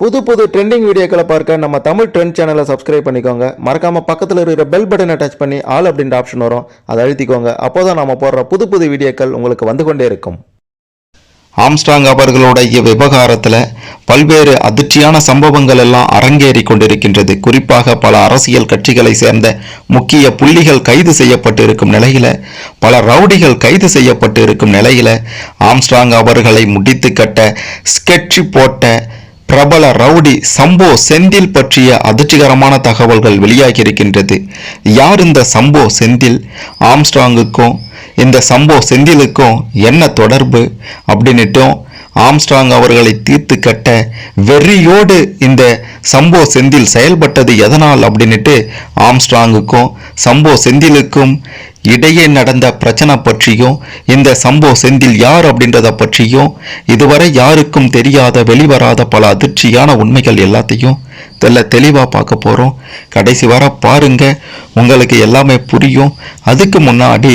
புது புது ட்ரெண்டிங் வீடியோக்களை பார்க்க நம்ம தமிழ் ட்ரெண்ட் சேனலை சப்ஸ்கிரைப் பண்ணிக்கோங்க. மறக்காமல் பக்கத்தில் இருக்கிற பெல் பட்டனை டச் பண்ணி ஆல் அப்படின்ற ஆப்ஷன் வரும். அதை அழுத்திக்கோங்க. அப்போதான் நம்ம போடுற புது புது வீடியோக்கள் உங்களுக்கு வந்து கொண்டே இருக்கும். ஆம்ஸ்ட்ராங் அவர்களுடைய விவகாரத்தில் பல்வேறு அதிர்ச்சியான சம்பவங்கள் எல்லாம் அரங்கேறி கொண்டிருக்கின்றது. குறிப்பாக பல அரசியல் கட்சிகளை சேர்ந்த முக்கிய புள்ளிகள் கைது செய்யப்பட்டு இருக்கும் நிலையில் பல ரவுடிகள் கைது செய்யப்பட்டு இருக்கும் நிலையில ஆம்ஸ்ட்ராங் அவர்களை முடித்து கட்ட ஸ்கெட்ச் போட்ட பிரபல ரவுடி சம்போ செந்தில் பற்றிய அதிர்ச்சிகரமான தகவல்கள் வெளியாகி இருக்கின்றது யார் இந்த சம்போ செந்தில்? ஆம்ஸ்ட்ராங்குக்கும் இந்த சம்போ செந்திலுக்கும் என்ன தொடர்பு? அப்படின்னுட்டும் ஆம்ஸ்ட்ராங் அவர்களை தீர்த்து கட்ட வெறியோடு இந்த சம்போ செந்தில் செயல்பட்டது எதனால் அப்படின்னுட்டு ஆம்ஸ்ட்ராங்குக்கும் சம்போ செந்திலுக்கும் இடையே நடந்த பிரச்சனை பற்றியும் இந்த சம்போ செந்தில் யார் அப்படின்றத பற்றியும் இதுவரை யாருக்கும் தெரியாத வெளிவராத பல அதிர்ச்சியான உண்மைகள் எல்லாத்தையும் தெல்ல தெளிவாக பார்க்க போகிறோம் கடைசி வர பாருங்க. உங்களுக்கு எல்லாமே புரியும். அதுக்கு முன்னாடி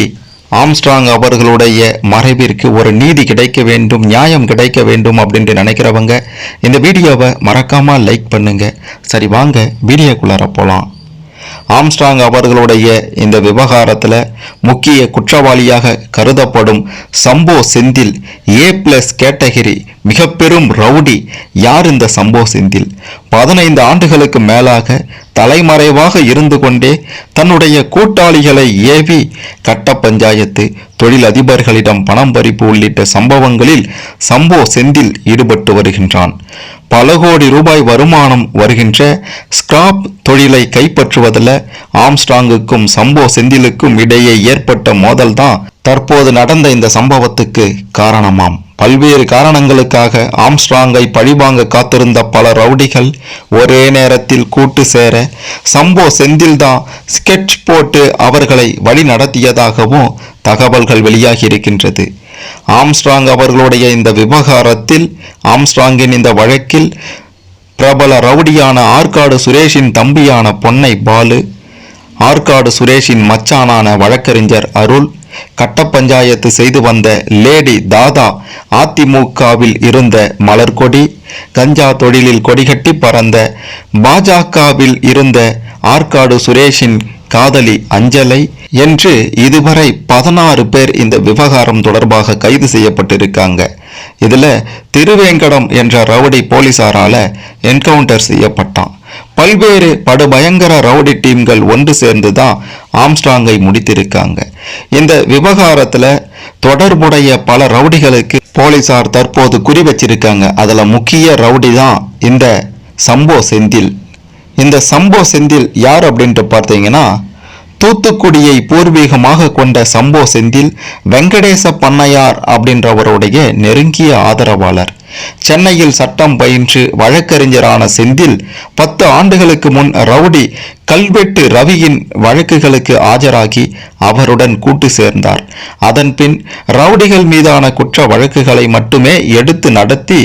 ஆம்ஸ்ட்ராங் அவர்களுடைய மறைவிற்கு ஒரு நீதி கிடைக்க வேண்டும் நியாயம் கிடைக்க வேண்டும் அப்படின்ட்டு நினைக்கிறவங்க இந்த வீடியோவை மறக்காமல் லைக் பண்ணுங்கள் சரி வாங்க வீடியோக்குள்ளார போகலாம் ஆம்ஸ்ட்ராங் அவர்களுடைய இந்த விவகாரத்தில் முக்கிய குற்றவாளியாக கருதப்படும் Sambo Senthil A plus category மிக பெரும் ரவுடி. யார் இந்த சம்போ செந்தில்? பதினைந்து ஆண்டுகளுக்கு மேலாக தலைமறைவாக இருந்து கொண்டே தன்னுடைய கூட்டாளிகளை ஏவி கட்ட பஞ்சாயத்து தொழிலதிபர்களிடம் பணம் பறிப்பு உள்ளிட்ட சம்பவங்களில் சம்போ செந்தில் ஈடுபட்டு வருகின்றான். பல கோடி ரூபாய் வருமானம் வருகின்ற ஸ்கிராப் தொழிலை கைப்பற்றுவதில் ஆம்ஸ்டாங்குக்கும் சம்போ செந்திலுக்கும் இடையே ஏற்பட்ட மோதல்தான் தற்போது நடந்த இந்த சம்பவத்துக்கு காரணமாம். பல்வேறு காரணங்களுக்காக ஆம்ஸ்ட்ராங்கை பழிவாங்க காத்திருந்த பல ரவுடிகள் ஒரே நேரத்தில் கூட்டு சேர சம்போ செந்தில்தான் ஸ்கெட்ச் போட்டு அவர்களை வழி நடத்தியதாகவும் தகவல்கள் வெளியாகி இருக்கின்றது. ஆம்ஸ்ட்ராங் அவர்களுடைய இந்த விவகாரத்தில் ஆம்ஸ்ட்ராங்கின் இந்த வழக்கில் பிரபல ரவுடியான ஆற்காடு சுரேஷின் தம்பியான பொன்னை பாலு ஆற்காடு சுரேஷின் மச்சானான வழக்கறிஞர் அருள் கட்ட பஞ்சாயத்து செய்து வந்த லேடி தாதா அதிமுகவில் இருந்த மலர்கொடி கஞ்சா தொழிலில் கொடிகட்டி பறந்த பாஜகவில் இருந்த ஆற்காடு சுரேஷின் காதலி அஞ்சலை என்று இதுவரை பதினாறு பேர் இந்த விவகாரம் தொடர்பாக கைது செய்யப்பட்டிருக்காங்க. இதுல திருவேங்கடம் என்ற ரவுடி போலீசாரால என்கவுண்டர் செய்யப்பட்டான். பல்வேறு படுபயங்கர ரவுடி டீம்கள் ஒன்று சேர்ந்து தான் ஆம்ஸ்ட்ராங்கை முடித்திருக்காங்க. இந்த விவகாரத்துல தொடர்புடைய பல ரவுடிகளுக்கு போலீசார் தற்போது குறி வச்சிருக்காங்க. அதுல முக்கிய ரவுடி தான் இந்த சம்போ செந்தில். இந்த சம்போ செந்தில் யார் அப்படின்ட்டு பார்த்தீங்கன்னா தூத்துக்குடியை பூர்வீகமாக கொண்ட சம்போ செந்தில் வெங்கடேச பண்ணையார் அப்படின்றவருடைய நெருங்கிய ஆதரவாளர். சென்னையில் சட்டம் பயின்று வழக்கறிஞரான செந்தில் பத்து ஆண்டுகளுக்கு முன் ரவுடி கல்வெட்டு ரவியின் வழக்குகளுக்கு ஆஜராகி அவருடன் கூட்டு சேர்ந்தார். அதன்பின் ரவுடிகள் மீதான குற்ற வழக்குகளை மட்டுமே எடுத்து நடத்தி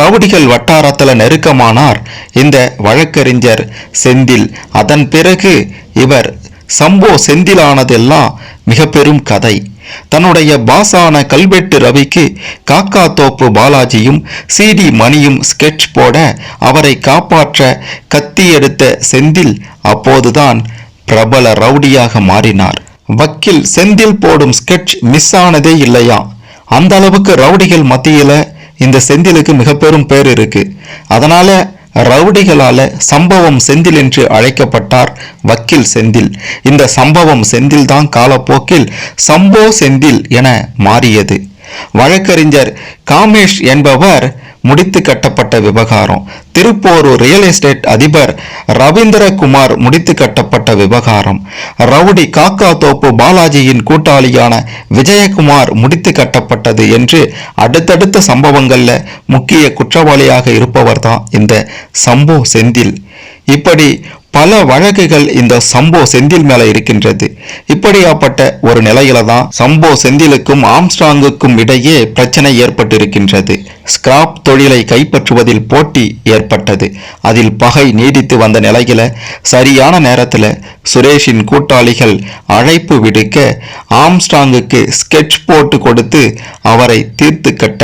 ரவுடிகள் வட்டாரத்தில் நெருக்கமானார் இந்த வழக்கறிஞர் செந்தில். அதன் பிறகு இவர் சம்போ செந்திலானதெல்லாம் மிக பெரும் கதை. தன்னுடைய பாசான கல்வெட்டு ரவிக்கு காக்கா தோப்பு பாலாஜியும் சிடி மணியும் ஸ்கெட்ச் போட அவரை காப்பாற்ற கத்தி எடுத்த செந்தில் அப்போதுதான் பிரபல ரவுடியாக மாறினார். வக்கீல் செந்தில் போடும் ஸ்கெட்ச் மிஸ் ஆனதே இல்லையா? அந்த அளவுக்கு ரவுடிகள் மத்தியில் இந்த செந்திலுக்கு மிக பெரும் பேர் இருக்கு. அதனால ரவுடிகளால சம்பவம் செந்தில் என்று அழைக்கப்பட்டார் வக்கீல் செந்தில். இந்த சம்பவம் செந்தில் தான் காலப்போக்கில் சம்போ செந்தில் என மாறியது. வழக்கறிஞர் காமேஷ் என்பவர் முடித்து கட்டப்பட்ட விவகாரம். திருப்போரூர் ரியல் எஸ்டேட் அதிபர் ரவீந்திரகுமார் முடித்து கட்டப்பட்ட விவகாரம். ரவுடி காக்கா தோப்பு பாலாஜியின் கூட்டாளியான விஜயகுமார் முடித்து கட்டப்பட்டது என்று அடுத்தடுத்த சம்பவங்கள்ல முக்கிய குற்றவாளியாக இருப்பவர் தான் இந்த சம்போ செந்தில். இப்படி பல வழக்குகள் இந்த சம்போ செந்தில் மேல இருக்கின்றது. இப்படியாப்பட்ட ஒரு நிலையில தான் சம்போ செந்திலுக்கும் ஆம்ஸ்ட்ராங்குக்கும் இடையே பிரச்சனை ஏற்பட்டிருக்கின்றது. ஸ்கிராப் தொழிலை கைப்பற்றுவதில் போட்டி ஏற்பட்டது. அதில் பகை நீடித்து வந்த நிலையில சரியான நேரத்தில் சுரேஷின் கூட்டாளிகள் அழைப்பு விடுக்க ஆம்ஸ்ட்ராங்குக்கு ஸ்கெட்ச் போட்டு கொடுத்து அவரை தீர்த்து கட்ட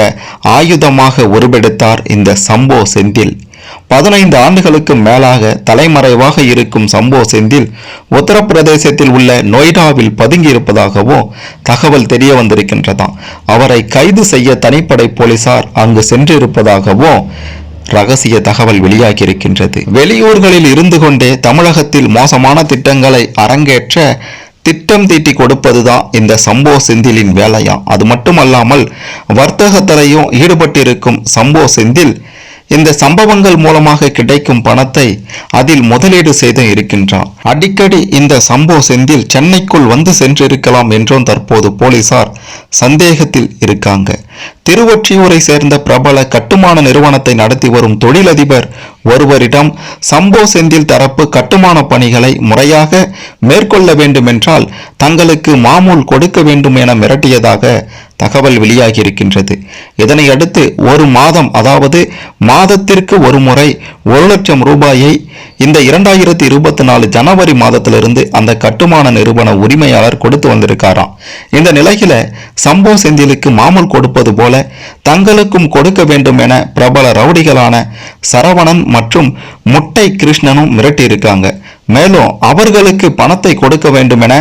ஆயுதமாக உருவெடுத்தார் இந்த சம்போ செந்தில். பதினைந்து ஆண்டுகளுக்கு மேலாக தலைமறைவாக இருக்கும் சம்போ செந்தில் உத்தரப்பிரதேசத்தில் உள்ள நொய்டாவில் பதுங்கியிருப்பதாகவும் தகவல் தெரிய வந்திருக்கின்றதாம். அவரை கைது செய்ய தனிப்படை போலீசார் அங்கு சென்றிருப்பதாகவும் ரகசிய தகவல் வெளியாகியிருக்கின்றது. வெளியூர்களில் இருந்து கொண்டே தமிழகத்தில் மோசமான திட்டங்களை அரங்கேற்ற திட்டம் தீட்டி கொடுப்பதுதான் இந்த சம்போ செந்திலின் வேலையாம். அது மட்டுமல்லாமல் வர்த்தகத்திலையும் ஈடுபட்டிருக்கும் சம்போ செந்தில் இந்த சம்பவங்கள் மூலமாக கிடைக்கும் பணத்தை அதில் முதலீடு செய்து இருக்கின்றான். அடிக்கடி இந்த சம்போ செந்தில் சென்னைக்குள் வந்து சென்றிருக்கலாம் என்றும் தற்போது போலீசார் சந்தேகத்தில் இருக்காங்க. திருவொற்றியூரை சேர்ந்த பிரபல கட்டுமான நிறுவனத்தை நடத்தி வரும் தொழிலதிபர் ஒருவரிடம் சம்போ செந்தில் தரப்பு கட்டுமான பணிகளை முறையாக மேற்கொள்ள வேண்டுமென்றால் தங்களுக்கு மாமூல் கொடுக்க வேண்டும் என மிரட்டியதாக தகவல் வெளியாகியிருக்கின்றது. இதனையடுத்து ஒரு மாதம் அதாவது மாதத்திற்கு ஒரு முறை ஒரு லட்சம் ரூபாயை இந்த இரண்டாயிரத்தி இருபத்தி நாலு ஜனவரி மாதத்திலிருந்து அந்த கட்டுமான நிறுவன உரிமையாளர் கொடுத்து வந்திருக்காராம். இந்த நிலையில சம்போ செந்திலுக்கு மாமூல் கொடுப்பது போல தங்களுக்கும் கொடுக்க வேண்டும் என பிரபல ரவுடிகளான சரவணன் மற்றும் முட்டை கிருஷ்ணனும் மிரட்டியிருக்காங்க. மேலும் அவர்களுக்கு பணத்தை கொடுக்க வேண்டும் என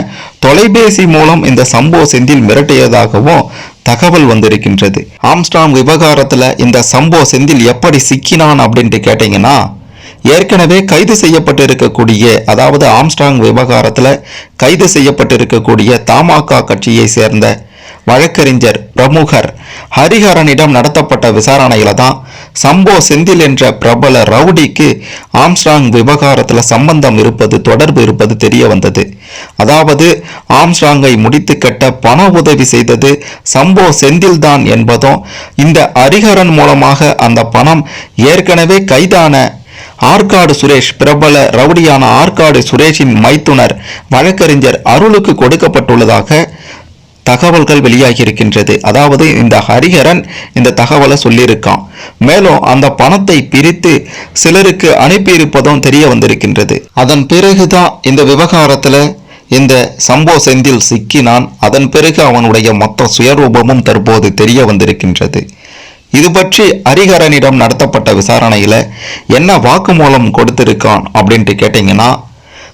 தொலைபேசி மூலம் இந்த சம்போ செந்தில் மிரட்டியதாகவும் தகவல் வந்திருக்கின்றது. ஆம்ஸ்டாங் விவகாரத்துல இந்த சம்போ செந்தில் எப்படி சிக்கினான் அப்படின்ட்டு கேட்டீங்கன்னா ஏற்கனவே கைது செய்யப்பட்டிருக்கக்கூடிய அதாவது ஆம்ஸ்டாங் விவகாரத்துல கைது செய்யப்பட்டிருக்கக்கூடிய தமாக கட்சியை சேர்ந்த வழக்கறிஞர் பிரமுகர் ஹரிஹரனிடம் நடத்தப்பட்ட விசாரணையில தான் சம்போ செந்தில் என்ற பிரபல ரவுடிக்கு ஆம்ஸ்ட்ராங் விவகாரத்துல சம்பந்தம் இருப்பது தொடர்பு இருப்பது தெரிய வந்தது. அதாவது ஆம்ஸ்ட்ராங்கை முடித்து கட்ட பண உதவி செய்தது சம்போ செந்தில் தான் என்பதும் இந்த ஹரிஹரன் மூலமாக அந்த பணம் ஏற்கனவே கைதான ஆற்காடு சுரேஷ் பிரபல ரவுடியான ஆற்காடு சுரேஷின் மைத்துனர் வழக்கறிஞர் அருளுக்கு கொடுக்கப்பட்டுள்ளதாக தகவல்கள் வெளியாகி இருக்கின்றது அதாவது இந்த ஹரிஹரன் இந்த தகவலை சொல்லியிருக்கான். மேலும் அந்த பணத்தை பிரித்து சிலருக்கு அனுப்பியிருப்பதும் தெரிய வந்திருக்கின்றது. அதன் பிறகுதான் இந்த விவகாரத்தில் இந்த சம்போ செந்தில் சிக்கினான். அதன் பிறகு அவனுடைய மொத்த சுயரூபமும் தற்போது தெரிய வந்திருக்கின்றது. இது பற்றி ஹரிஹரனிடம் நடத்தப்பட்ட விசாரணையில் என்ன வாக்குமூலம் கொடுத்திருக்கான் அப்படின்ட்டு கேட்டிங்கன்னா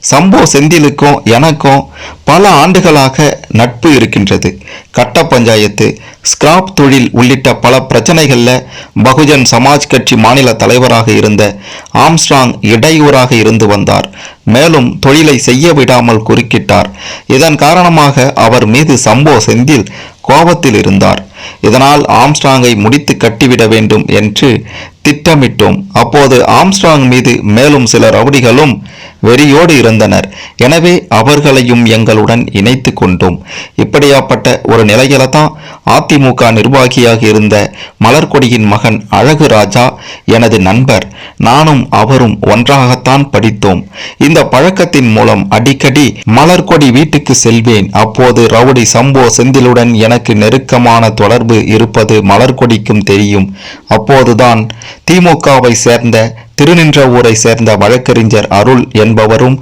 சம்போ செந்திலுக்கும் எனக்கும் பல ஆண்டுகளாக நட்பு இருக்கின்றது. கட்ட பஞ்சாயத்து ஸ்கிராப் தொழில் உள்ளிட்ட பல பிரச்சனைகளில் பகுஜன் சமாஜ் கட்சி மாநில தலைவராக இருந்த ஆம்ஸ்ட்ராங் இடையூறாக இருந்து வந்தார். மேலும் தொழிலை செய்ய விடாமல் குறுக்கிட்டார். இதன் காரணமாக அவர் மீது சம்போ செந்தில் கோபத்தில் இருந்தார். இதனால் ஆம்ஸ்ட்ராங்கை முடித்து கட்டிவிட வேண்டும் என்று திட்டமிட்டோம். அப்போது ஆம்ஸ்ட்ராங் மீது மேலும் சில ரவுடிகளும் வெறியோடு இருந்தனர். எனவே அவர்களையும் எங்களுடன் இணைத்து கொண்டோம். இப்படியாப்பட்ட ஒரு நிலையில தான் அதிமுக நிர்வாகியாக இருந்த மலர்கொடியின் மகன் அழகு ராஜா எனது நண்பர் நானும் அவரும் ஒன்றாகத்தான் படித்தோம். இந்த பழக்கத்தின் மூலம் அடிக்கடி மலர்கொடி வீட்டுக்கு செல்வேன். அப்போது ரவுடி சம்போ செந்திலுடன் எனக்கு நெருக்கமான தொடர்பு இருப்பது மலர்கொடிக்கும் தெரியும். அப்போதுதான் திமுகவை சேர்ந்த திருநின்ற ஊரை சேர்ந்த வழக்கறிஞர் அருள் என்பவரும்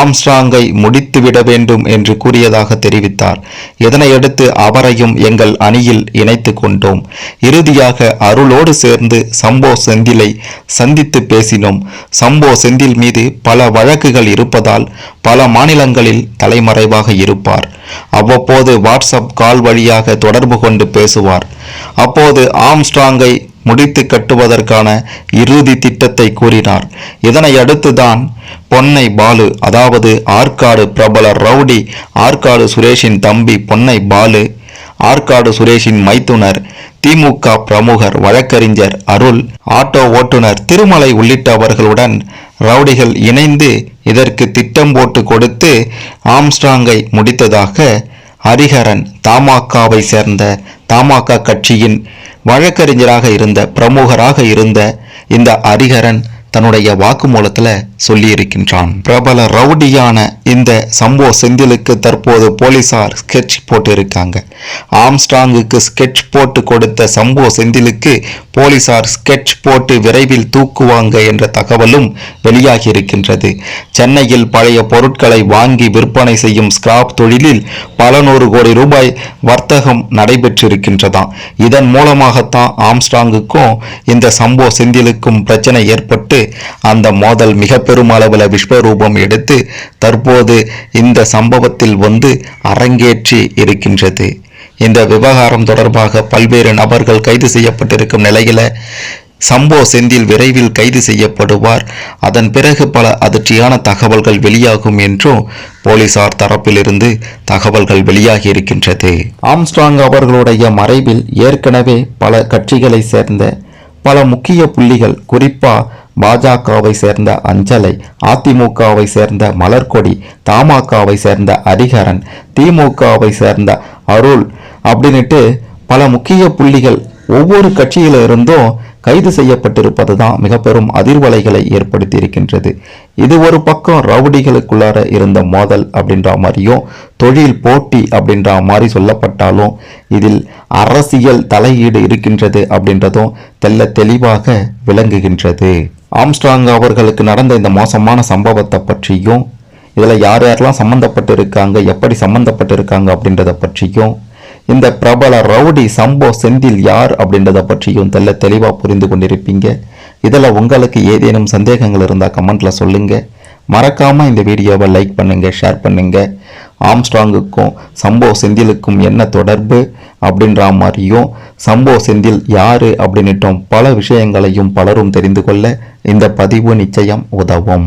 ஆம்ஸ்ட்ராங்கை முடித்துவிட வேண்டும் என்று கூறியதாக தெரிவித்தார். இதனையடுத்து அவரையும் எங்கள் அணியில் இணைத்து கொண்டோம். இறுதியாக அருளோடு சேர்ந்து சம்போ செந்திலை சந்தித்து பேசினோம். சம்போ செந்தில் மீது பல வழக்குகள் இருப்பதால் பல மாநிலங்களில் தலைமறைவாக இருப்பார். அவ்வப்போது வாட்ஸ்அப் கால் வழியாக தொடர்பு கொண்டு பேசுவார். அப்போது ஆம்ஸ்ட்ராங்கை முடித்து கட்டுவதற்கான இறுதி திட்டத்தை கூறினார். இதனை அடுத்துதான் பொன்னை பாலு அதாவது ஆற்காடு பிரபல ரவுடி ஆற்காடு சுரேஷின் தம்பி பொன்னை பாலு ஆற்காடு சுரேஷின் மைத்துனர் திமுக பிரமுகர் வழக்கறிஞர் அருள் ஆட்டோ ஓட்டுநர் திருமலை உள்ளிட்டவர்களுடன் ரவுடிகள் இணைந்து இதற்கு திட்டம் போட்டு கொடுத்து ஆம்ஸ்ட்ராங்கை முடித்ததாக ஹரிஹரன் தமாகவை சேர்ந்த தமாக கட்சியின் வழக்கறிஞராக இருந்த பிரமுகராக இருந்த இந்த ஹரிஹரன் தன்னுடைய வாக்குமூலத்தில் சொல்லியிருக்கின்றான். பிரபல ரவுடியான இந்த சம்போ செந்திலுக்கு தற்போது போலீசார் ஸ்கெட்ச் போட்டு இருக்காங்க ஆம்ஸ்டாங்குக்கு ஸ்கெட்ச் போட்டு கொடுத்த சம்போ செந்திலுக்கு போலீசார் ஸ்கெட்ச் போட்டு விரைவில் தூக்குவாங்க என்ற தகவலும் வெளியாகி இருக்கின்றது சென்னையில் பழைய பொருட்களை வாங்கி விற்பனை செய்யும் ஸ்கிராப் தொழிலில் பல நூறு கோடி ரூபாய் வர்த்தகம் நடைபெற்றிருக்கின்றதாம். இதன் மூலமாகத்தான் ஆம்ஸ்டாங்குக்கும் இந்த சம்போ செந்திலுக்கும் பிரச்சனை ஏற்பட்டு அந்த மோதல் மிக பெரும் அளவில் விஸ்வரூபம் எடுத்து தற்போது இந்த சம்பவத்தில் வந்து அரங்கேற்றி இருக்கின்றது. இந்த விவகாரம் தொடர்பாக பல்வேறு நபர்கள் கைது செய்யப்பட்டிருக்கும் நிலையில சம்போ செந்தில் விரைவில் கைது செய்யப்படுவார். அதன் பிறகு பல அதிர்ச்சியான தகவல்கள் வெளியாகும் என்றும் போலீசார் தரப்பிலிருந்து தகவல்கள் வெளியாகி இருக்கின்றது. ஆம்ஸ்ட்ராங் அவர்களுடைய மறைவில் ஏற்கனவே பல கட்சிகளை சேர்ந்த பல முக்கிய புள்ளிகள் குறிப்பாக பாஜகவை சேர்ந்த அஞ்சலை அதிமுகவை சேர்ந்த மலர்கொடி தமாகவை சேர்ந்த ஹரிஹரன் திமுகவை சேர்ந்த அருள் அப்படின்னுட்டு பல முக்கிய புள்ளிகள் ஒவ்வொரு கட்சியில இருந்தும் கைது செய்யப்பட்டிருப்பது தான் மிக பெரும் அதிர்வலைகளை ஏற்படுத்தி இருக்கின்றது இது ஒரு பக்கம் ரவுடிகளுக்குள்ளார இருந்த மோதல் அப்படின்ற மாதிரியும் தொழில் போட்டி அப்படின்ற மாதிரி சொல்லப்பட்டாலும் இதில் அரசியல் தலையீடு இருக்கின்றது அப்படின்றதும் தெல்ல தெளிவாக விளங்குகின்றது. ஆம்ஸ்ட்ராங் அவர்களுக்கு நடந்த இந்த மோசமான சம்பவத்தை பற்றியும் இதில் யார் யாரெல்லாம் சம்மந்தப்பட்டு இருக்காங்க எப்படி சம்மந்தப்பட்டு இருக்காங்க அப்படின்றத பற்றியும் இந்த பிரபல ரவுடி சம்போ செந்தில் யார் அப்படின்றத பற்றியும் தெல்ல தெளிவாக புரிந்து கொண்டிருப்பீங்க. இதில் உங்களுக்கு ஏதேனும் சந்தேகங்கள் இருந்தால் கமெண்ட்டில் சொல்லுங்கள் மறக்காமல் இந்த வீடியோவை லைக் பண்ணுங்கள் ஷேர் பண்ணுங்கள் ஆம்ஸ்ட்ராங்குக்கும் சம்போ செந்திலுக்கும் என்ன தொடர்பு அப்படின்ற மாதிரியும் சம்போ செந்தில் யார் அப்படின்னுட்டும் பல விஷயங்களையும் பலரும் தெரிந்து கொள்ள இந்த பதிவு நிச்சயம் உதவும்.